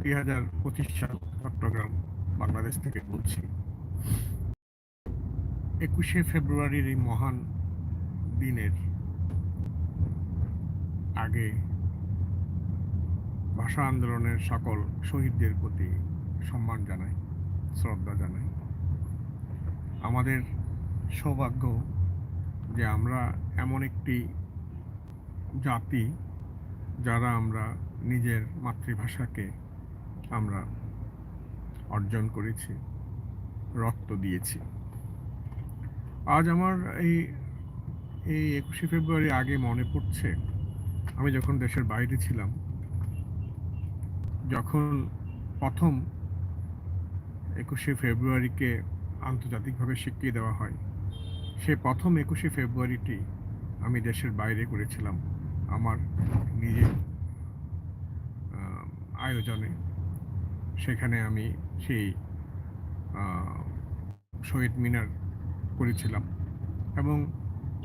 দুই হাজার পঁচিশ সাল চট্টগ্রাম, বাংলাদেশ থেকে বলছি একুশে ফেব্রুয়ারির এই মহান দিনের আগে ভাষা আন্দোলনের সকল শহীদদের প্রতি সম্মান জানাই, শ্রদ্ধা জানাই। আমাদের সৌভাগ্য যে আমরা এমন একটি জাতি যারা আমরা নিজের মাতৃভাষাকে আমরা অর্জন করেছি, রক্ত দিয়েছি। আজ আমার এই এই একুশে ফেব্রুয়ারি আগে মনে পড়ছে, আমি যখন দেশের বাইরে ছিলাম, যখন প্রথম একুশে ফেব্রুয়ারিকে আন্তর্জাতিকভাবে স্বীকৃতি দেওয়া হয়, সে প্রথম একুশে ফেব্রুয়ারিটি আমি দেশের বাইরে করেছিলাম, আমার নিজের আয়োজনে। সেখানে আমি সেই শহীদ মিনার করেছিলাম। এবং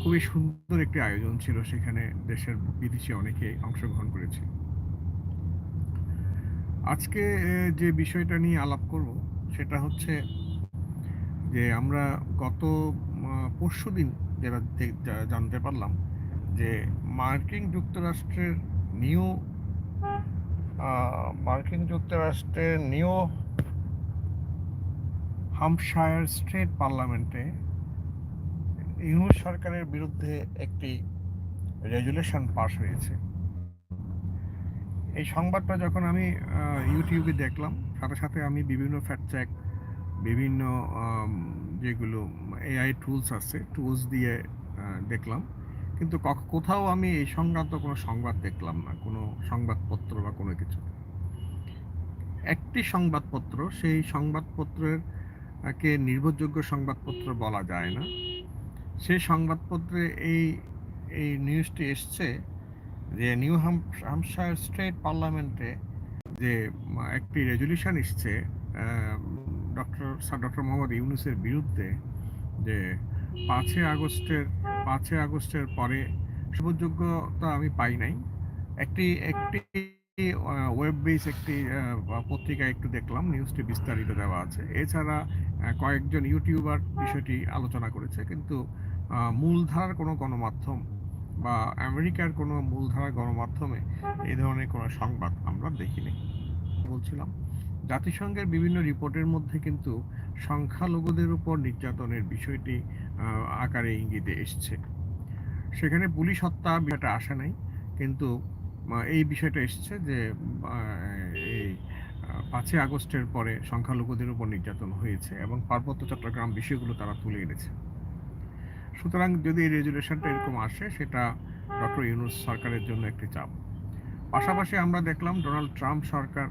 খুবই সুন্দর একটি আয়োজন ছিল সেখানে দেশের বিদেশি অনেকে অংশগ্রহণ করেছে। আজকে যে বিষয়টা নিয়ে আলাপ করব, সেটা হচ্ছে যে আমরা গত পরশু দিন যেটা জানতে পারলাম যে মার্কিন যুক্তরাষ্ট্রের নিউ মার্কিন যুক্তরাষ্ট্রের নিউ হাম্পশায়ার স্টেট পার্লামেন্টে ইউনুস সরকারের বিরুদ্ধে একটি রেজুলেশন পাস হয়েছে। এই সংবাদটা যখন আমি ইউটিউবে দেখলাম, সাথে সাথে আমি বিভিন্ন ফ্যাক্ট চেক বিভিন্ন যেগুলো এআই টুলস আছে টুলস দিয়ে দেখলাম। কিন্তু কোথাও আমি এই সংক্রান্ত কোনো সংবাদ দেখলাম না, কোনো সংবাদপত্র বা কোনো কিছু। একটি সংবাদপত্র, সেই সংবাদপত্রের কে নির্ভরযোগ্য সংবাদপত্র বলা যায় না। সেই সংবাদপত্রে এই এই নিউজটি এসছে যে নিউ হাম্পশায়ার স্টেট পার্লামেন্টে যে একটি রেজলিউশন এসছে ডক্টর, স্যার ডক্টর মোহাম্মদ ইউনুসের বিরুদ্ধে যে পাঁচই আগস্টের পাঁচই আগস্টের পরে শুভযোগ্যতা আমি পাই নাই। একটি একটি ওয়েব বেস একটি আহ, পত্রিকায় একটু দেখলাম নিউজটি বিস্তারিত দেওয়া আছে। এছাড়া কয়েকজন ইউটিউবার বিষয়টি আলোচনা করেছে কিন্তু আহ, মূলধারার কোনো গণমাধ্যম বা আমেরিকার কোনো মূলধারার গণমাধ্যমে এই ধরনের কোনো সংবাদ আমরা দেখিনি বলছিলাম। জাতিসংঘের বিভিন্ন রিপোর্টের মধ্যে কিন্তু সংখ্যালঘুদের উপর নির্যাতনের বিষয়টি আকারে ইঙ্গিতে এসছে। সেখানে পুলিশ হত্যা বিষয়টা আসে নাই, কিন্তু এই বিষয়টা এসছে যে এই পাঁচই আগস্টের পরে সংখ্যালঘুদের উপর নির্যাতন হয়েছে এবং পার্বত্য চট্টগ্রাম বিষয়গুলো তারা তুলে এনেছে। সুতরাং যদি এই রেজুলেশনটা এরকম আসে, সেটা ডক্টর ইউনুস সরকারের জন্য একটি চাপ। পাশাপাশি আমরা দেখলাম ডোনাল্ড ট্রাম্প সরকার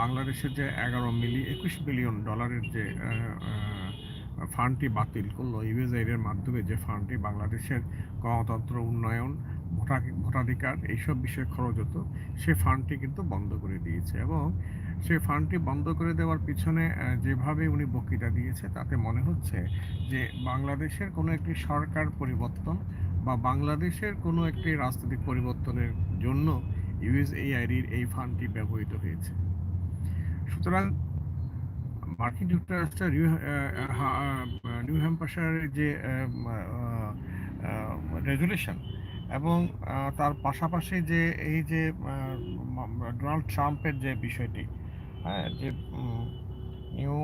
বাংলাদেশের যে এগারো মিলি, একুশ বিলিয়ন ডলারের যে ফান্ডটি বাতিল করল। ইউএসআইডের মাধ্যমে যে ফান্ডটি বাংলাদেশের গণতন্ত্র উন্নয়ন, ভোটা, ভোটাধিকার এইসব বিষয়ে খরচ হতো, সে ফান্ডটি কিন্তু বন্ধ করে দিয়েছে এবং সে ফান্ডটি বন্ধ করে দেওয়ার পিছনে যেভাবে উনি বক্তৃতা দিয়েছে, তাতে মনে হচ্ছে যে বাংলাদেশের কোনো একটি সরকার পরিবর্তন বা বাংলাদেশের কোনো একটি রাজনৈতিক পরিবর্তনের জন্য ইউএসএআইডির এই ফান্ডটি ব্যবহৃত হয়েছে। সুতরাং মার্কিন যুক্তরাষ্ট্রের নিউ হ্যাম্পশায়ারের যে রেজুলেশন এবং তার পাশাপাশি যে এই যে ডোনাল্ড ট্রাম্পের যে বিষয়টি হ্যাঁ যে নিউ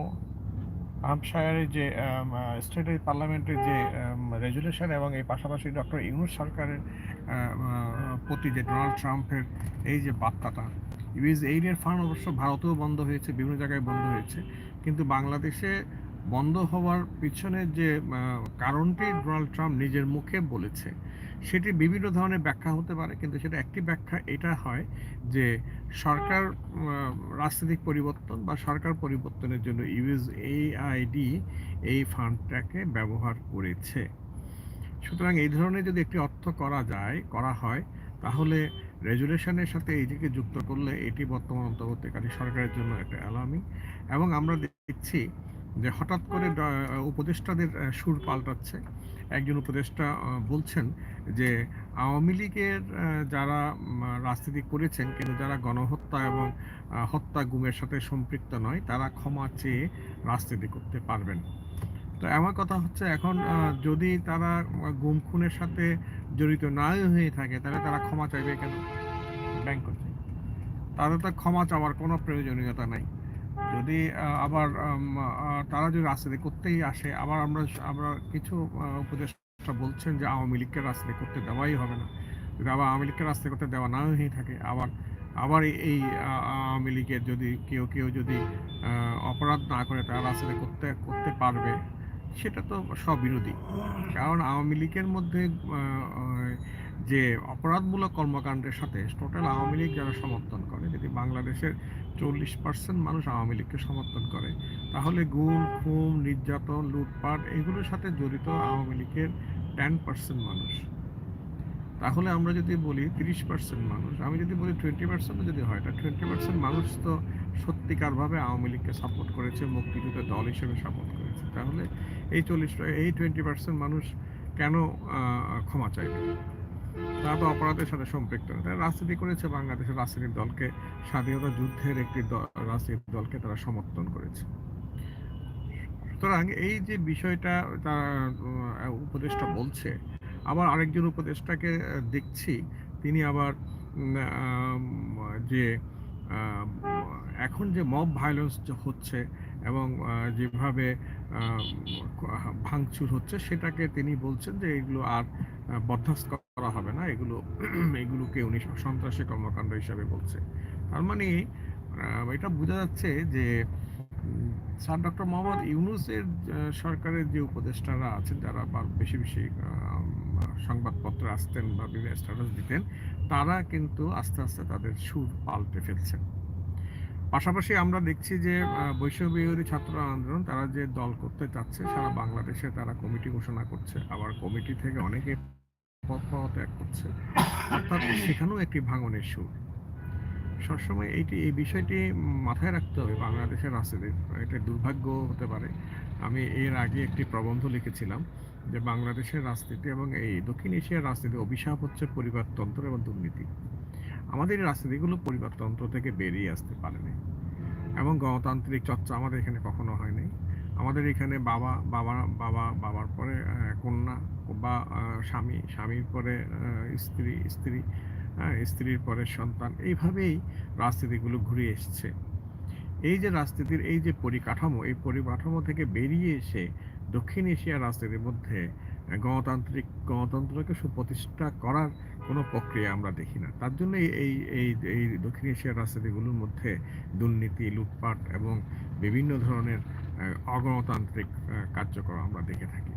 হ্যাম্পশায়ারের যে স্টেট পার্লামেন্টের যে রেজুলেশন এবং এই পাশাপাশি ডক্টর ইউনুস সরকারের প্রতি যে ডোনাল্ড ট্রাম্পের এই যে বার্তাটা, ইউএস এইডের ফান্ড অবশ্য ভারতেও বন্ধ হয়েছে, বিভিন্ন জায়গায় বন্ধ হয়েছে। কিন্তু বাংলাদেশে বন্ধ হওয়ার পিছনে যে কারণটি ডোনাল্ড ট্রাম্প নিজের মুখে বলেছে, সেটি বিভিন্ন ধরনের ব্যাখ্যা হতে পারে, কিন্তু সেটা একটি ব্যাখ্যা, এটা হয় যে সরকার রাজনৈতিক পরিবর্তন বা সরকার পরিবর্তনের জন্য ইউএস এইআইডি এই ফান্ডটাকে ব্যবহার করেছে। সুতরাং এই ধরনের যদি একটি অর্থ করা যায়, করা হয় তাহলে রেজুলেশনের সাথে এইটিকে যুক্ত করলে এটি বর্তমান অন্তর্বর্তীকালী সরকারের জন্য একটা অ্যালার্মিং। এবং আমরা দেখছি যে হঠাৎ করে উপদেষ্টাদের সুর পাল্টাচ্ছে। একজন উপদেষ্টা বলছেন যে আওয়ামী লীগের যারা রাজনীতি করেছেন কিন্তু যারা গণহত্যা এবং হত্যা গুমের সাথে সম্পৃক্ত নয়, তারা ক্ষমা চেয়ে রাজনীতি করতে পারবেন। তো আমার কথা হচ্ছে এখন যদি তারা গুম খুনের সাথে জড়িত নাই হয়ে থাকে, তাহলে তারা ক্ষমা চাইবে কেন? ব্যাংক তাদের তো ক্ষমা চাওয়ার কোনো প্রয়োজনীয়তা নাই। যদি আবার তারা যদি রাজনীতি করতেই আসে, আবার আমরা আমরা কিছু উপদেষ্টা বলছেন যে আওয়ামী লীগকে রাজনীতি করতে দেওয়াই হবে না। যদি আবার আওয়ামী লীগকে রাজনীতি করতে দেওয়া না হয়ে থাকে, আবার আবার এই- আওয়ামী লীগের যদি কেউ কেউ যদি অপরাধ না করে তারা রাজনীতি করতে করতে পারবে সেটা তো স্ববিরোধী। কারণ আওয়ামী লীগের মধ্যে যে অপরাধমূলক কর্মকাণ্ডের সাথে টোটাল আওয়ামী লীগ যারা সমর্থন করে, যদি বাংলাদেশের চল্লিশ পার্সেন্ট মানুষ আওয়ামী লীগকে সমর্থন করে, তাহলে গুম, খুন, নির্যাতন, লুটপাট এগুলোর সাথে জড়িত আওয়ামী লীগের টেন পার্সেন্ট মানুষ। তাহলে আমরা যদি বলি তিরিশ পার্সেন্ট মানুষ, আমি যদি বলি টোয়েন্টি পার্সেন্টও যদি হয়, তা টোয়েন্টি পার্সেন্ট মানুষ তো সত্যিকারভাবে আওয়ামী লীগকে সাপোর্ট করেছে, মুক্তিযুদ্ধের দল হিসেবে সাপোর্ট করেছে। তাহলে এই চল্লিশ এই টোয়েন্টি পার্সেন্ট মানুষ কেন ক্ষমা চাইবে? তারা তো অপরাধের সাথে সম্পৃক্ত তারা রাজনীতি করেছে বাংলাদেশের রাজনৈতিক দলকে, স্বাধীনতা যুদ্ধের একটি রাজনৈতিক দলকে তারা সমর্থন করেছে। সুতরাং এই যে বিষয়টা তারা উপদেষ্টা বলছে, আবার আরেকজন উপদেষ্টাকে দেখছি, তিনি আবার যে এখন যে মব ভায়োলেন্স হচ্ছে এবং যেভাবে ভাঙচুর হচ্ছে সেটাকে তিনি বলছেন যে এগুলো আর বরদাস্ত করা হবে না। এগুলো, এগুলোকে উনি সন্ত্রাসী কর্মকাণ্ড হিসাবে বলছে। তার মানে এটা বোঝা যাচ্ছে যে, স্যার ডক্টর মোহাম্মদ ইউনুসের সরকারের যে উপদেষ্টারা আছেন, যারা বেশি বেশি সংবাদপত্রে আসতেন বা বিভিন্ন স্ট্যাটাস দিতেন, তারা কিন্তু আস্তে আস্তে তাদের সুর পাল্টে ফেলছেন। পাশাপাশি আমরা দেখছি যে আহ, ছাত্র আন্দোলন তারা যে দল করতে চাচ্ছে সারা বাংলাদেশে তারা কমিটি ঘোষণা করছে। আবার কমিটি থেকে অনেকে ত্যাগ করছে। অর্থাৎ সেখানেও একটি ভাঙনের সুর। সবসময় এইটি এই বিষয়টি মাথায় রাখতে হবে বাংলাদেশের রাজনীতির এটা দুর্ভাগ্য হতে পারে। আমি এর আগে একটি প্রবন্ধ লিখেছিলাম যে বাংলাদেশের রাজনীতি এবং এই দক্ষিণ এশিয়ার রাজনীতি অভিশাপ হচ্ছে পরিবারতন্ত্র এবং দুর্নীতি। আমাদের এই রাজনীতিগুলো পরিবারতন্ত্র থেকে বেরিয়ে আসতে পারেনি। এবং গণতান্ত্রিক চর্চা আমাদের এখানে কখনো হয়নি। আমাদের এখানে বাবা বাবা বাবা, বাবার পরে কন্যা বা স্বামী, স্বামীর পরে স্ত্রী স্ত্রী স্ত্রীর পরে সন্তান, এইভাবেই রাজনীতিগুলো ঘুরে এসছে। এই যে রাজনীতির এই যে পরিকাঠামো, এই পরিকাঠামো থেকে বেরিয়ে এসে দক্ষিণ এশিয়ার রাজনীতির মধ্যে গণতান্ত্রিক, গণতন্ত্রকে সুপ্রতিষ্ঠা করার কোনো প্রক্রিয়া আমরা দেখি না। তার জন্য এই এই এই দক্ষিণ এশিয়ার রাজনীতিগুলোর মধ্যে দুর্নীতি, লুটপাট এবং বিভিন্ন ধরনের অগণতান্ত্রিক কার্যক্রম আমরা দেখে থাকি।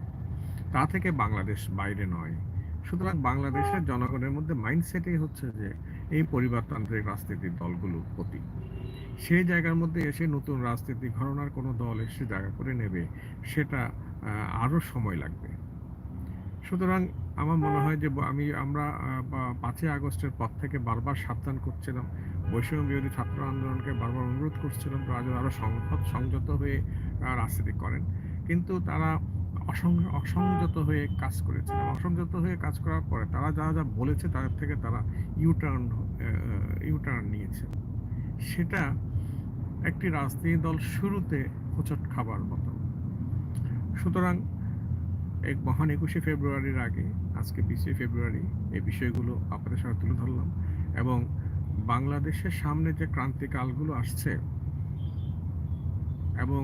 তা থেকে বাংলাদেশ বাইরে নয়। সুতরাং বাংলাদেশের জনগণের মধ্যে মাইন্ডসেটই হচ্ছে যে, এই পরিবারতান্ত্রিক রাজনীতির দলগুলোর প্রতি। সেই জায়গার মধ্যে এসে নতুন রাজনীতি ঘরনার কোনো দল এসে জায়গা করে নেবে, সেটা আরও সময় লাগবে। সুতরাং আমার মনে হয় যে আমি, আমরা পাঁচই আগস্টের পর থেকে বারবার সাবধান করছিলাম। বৈষম্য বিরোধী ছাত্র আন্দোলনকে বারবার অনুরোধ করছিলাম তারা যেন আরও সংহত, সংযত হয়ে রাজনীতি করেন। কিন্তু তারা অসং- অসংযত হয়ে কাজ করেছে অসংযত হয়ে কাজ করার পরে তারা যা যা বলেছে তাদের থেকে তারা ইউটার্ন ইউটার্ন নিয়েছে। সেটা একটি রাজনীতি দল শুরুতে হোঁচট খাবার মতো। সুতরাং এক মহান একুশে ফেব্রুয়ারির আগে, আজকে বিশে ফেব্রুয়ারি, এই বিষয়গুলো আপনাদের সাথে তুলে ধরলাম এবং বাংলাদেশের সামনে যে ক্রান্তিকালগুলো আসছে এবং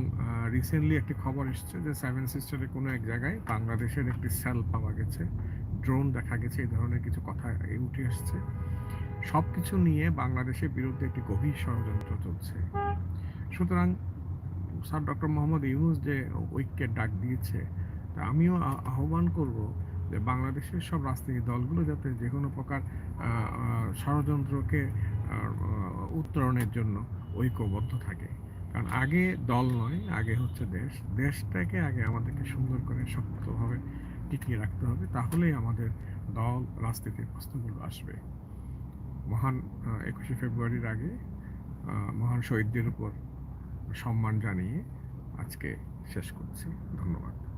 রিসেন্টলি একটি খবর এসেছে যে সেভেন সিস্টারের কোনো এক জায়গায় বাংলাদেশের একটি সেল পাওয়া গেছে ড্রোন দেখা গেছে, এই ধরনের কিছু কথা উঠে এসছে সব কিছু নিয়ে বাংলাদেশের বিরুদ্ধে একটি গভীর ষড়যন্ত্র চলছে। সুতরাং স্যার ডক্টর মোহাম্মদ ইউনুস যে ঐক্যের ডাক দিয়েছে আমিও আহ্বান করব যে বাংলাদেশের সব রাজনৈতিক দলগুলো যাতে যে কোনো প্রকার ষড়যন্ত্রকে উত্তরণের জন্য ঐক্যবদ্ধ থাকে। কারণ আগে দল নয়, আগে হচ্ছে দেশ। দেশটাকে আগে আমাদেরকে সুন্দর করে শক্তভাবে টিকিয়ে রাখতে হবে, তাহলেই আমাদের দল রাজনীতির প্রশ্নগুলো আসবে। মহান একুশে ফেব্রুয়ারির আগে মহান শহীদদের উপর সম্মান জানিয়ে আজকে শেষ করছি। ধন্যবাদ।